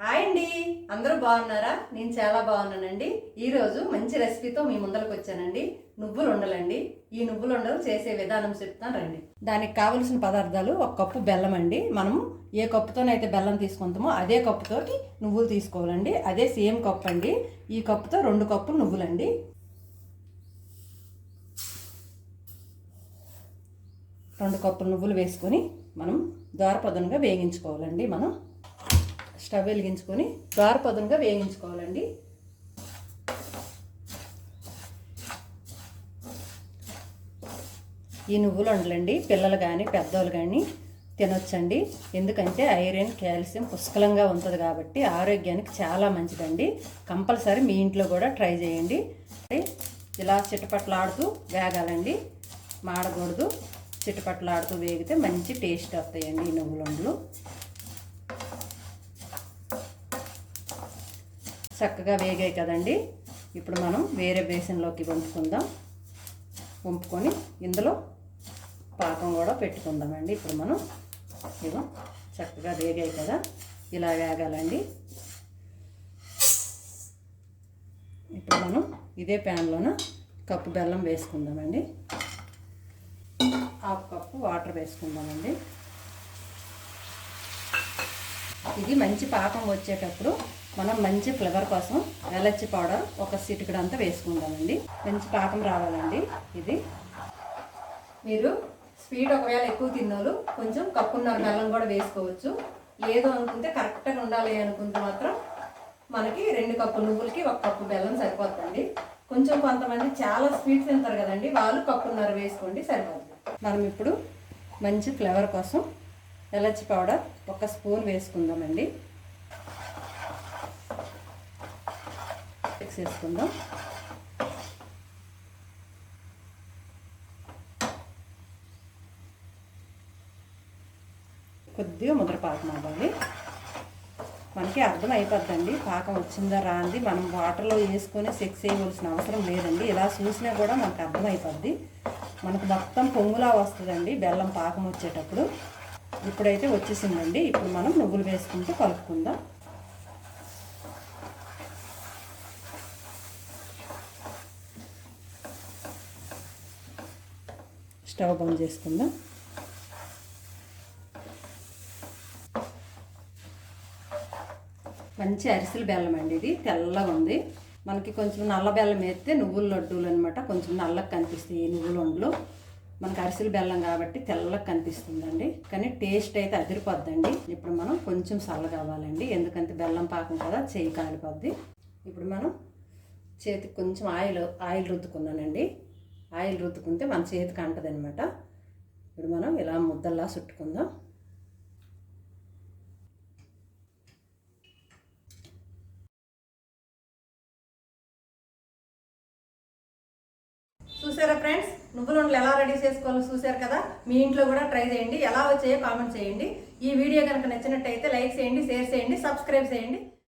Hi అండి. అందరూ బాగున్నారా? నేను చాలా బాగున్నానండి. ఈరోజు మంచి రెసిపీతో మీ ముందరకు వచ్చానండి. నువ్వులు ఉండలండి ఈ నువ్వులు ఉండలు చేసే విధానం చెప్తాను రండి. దానికి కావలసిన పదార్థాలు ఒక కప్పు బెల్లం అండి. మనము ఏ కప్పుతోనైతే బెల్లం తీసుకుంటామో అదే కప్పుతోటి నువ్వులు తీసుకోవాలండి. అదే సేమ్ కప్పు అండి. ఈ కప్పుతో రెండు కప్పులు నువ్వులండి. రెండు కప్పులు నువ్వులు వేసుకొని మనం దోరపదనుగా వేగించుకోవాలండి మనం. స్టవ్ వెలిగించుకొని దోరపదనుగా వేగించుకోవాలండి ఈ నువ్వులు వండలండి. పిల్లలు కానీ పెద్దవాళ్ళు కానీ తినొచ్చండి. ఎందుకంటే ఐరన్ కాల్షియం పుష్కలంగా ఉంటుంది కాబట్టి ఆరోగ్యానికి చాలా మంచిదండి. కంపల్సరీ మీ ఇంట్లో కూడా ట్రై చేయండి. ఇలా చిట్టపట్లాడుతూ వేగాలండి. మాడకూడదు. చిట్టపట్లాడుతూ వేగితే మంచి టేస్ట్ వస్తాయండి ఈ నువ్వులండ్లు చక్కగా వేగాయి కదండి. ఇప్పుడు మనం వేరే బేసిన్లోకి వంపుకుందాం. వంపుకొని ఇందులో పాకం కూడా పెట్టుకుందామండి. ఇప్పుడు మనం ఇదో చక్కగా వేగాయి కదా. ఇలా వేగాలండి. ఇప్పుడు మనం ఇదే ప్యాన్లోన కప్పు బెల్లం వేసుకుందామండి. హాఫ్ కప్పు వాటర్ వేసుకుందామండి. ఇది మంచి పాకం వచ్చేటప్పుడు మనం మంచి ఫ్లేవర్ కోసం ఎలర్చి పౌడర్ ఒక సిటికడు అంతా వేసుకుందామండి. మంచి పాకం రావాలండి ఇది. మీరు స్వీట్ ఒకవేళ ఎక్కువ తిన్నోళ్ళు కొంచెం కప్పున్నర బెల్లం కూడా వేసుకోవచ్చు. ఏదో అనుకుంటే కరెక్ట్గా ఉండాలి అనుకుంటే మాత్రం మనకి రెండు కప్పు నువ్వులకి ఒక కప్పు బెల్లం సరిపోతుంది కొంచెం కొంతమంది చాలా స్వీట్ తింటారు కదండి వాళ్ళు కప్పున్నర వేసుకోండి సరిపోతుంది మనం ఇప్పుడు మంచి ఫ్లేవర్ కోసం ఎలర్చి పౌడర్ ఒక స్పూన్ వేసుకుందామండి. చేసుకుందాం కొద్దిగా ముద్ర పాకం అవ్వాలి. మనకి అర్థం అయిపోద్దండి. పాకం వచ్చిందా రాంది. మనం వాటర్లో వేసుకొని సెక్స్ చేయవలసిన అవసరం లేదండి. ఇలా చూసినా కూడా మనకు అర్థం అయిపోద్ది. మనకు మొత్తం పొంగులా వస్తుందండి బెల్లం పాకం వచ్చేటప్పుడు. ఇప్పుడైతే వచ్చేసిందండి. ఇప్పుడు మనం నువ్వులు వేసుకుంటూ కలుపుకుందాం. స్టవ్ బంద్ చేసుకుందాం. మంచి అరిసెల బెల్లం అండి ఇది. తెల్లగా ఉంది. మనకి కొంచెం నల్ల బెల్లం వేస్తే నువ్వుల లడ్డూలు అనమాట కొంచెం నల్లగా కనిపిస్తాయి ఈ నువ్వుల వండ్లు. మనకి అరిసెల బెల్లం కాబట్టి తెల్లగా కనిపిస్తుందండి. కానీ టేస్ట్ అయితే అదిరిపోద్దండి. ఇప్పుడు మనం కొంచెం చల్ల కావాలండి. ఎందుకంటే బెల్లం పాకం కదా చేయి కాలిపోద్ది. ఇప్పుడు మనం చేతికి కొంచెం ఆయిల్ ఆయిల్ రుద్దుకున్నానండి. ఆయిల్ రుద్దుకుంటే మన చేతికి అంటదనమాట ఇప్పుడు మనం ఇలా ముద్దల్లా చుట్టుకుందాం. చూసారా ఫ్రెండ్స్? నువ్వుల ఉండలు ఎలా రెడీ చేసుకోవాలో చూసారు కదా? మీ ఇంట్లో కూడా ట్రై చేయండి. ఎలా వచ్చాయో కామెంట్ చేయండి. ఈ వీడియో కనుక నచ్చినట్టయితే లైక్ చేయండి షేర్ చేయండి సబ్స్క్రైబ్ చేయండి.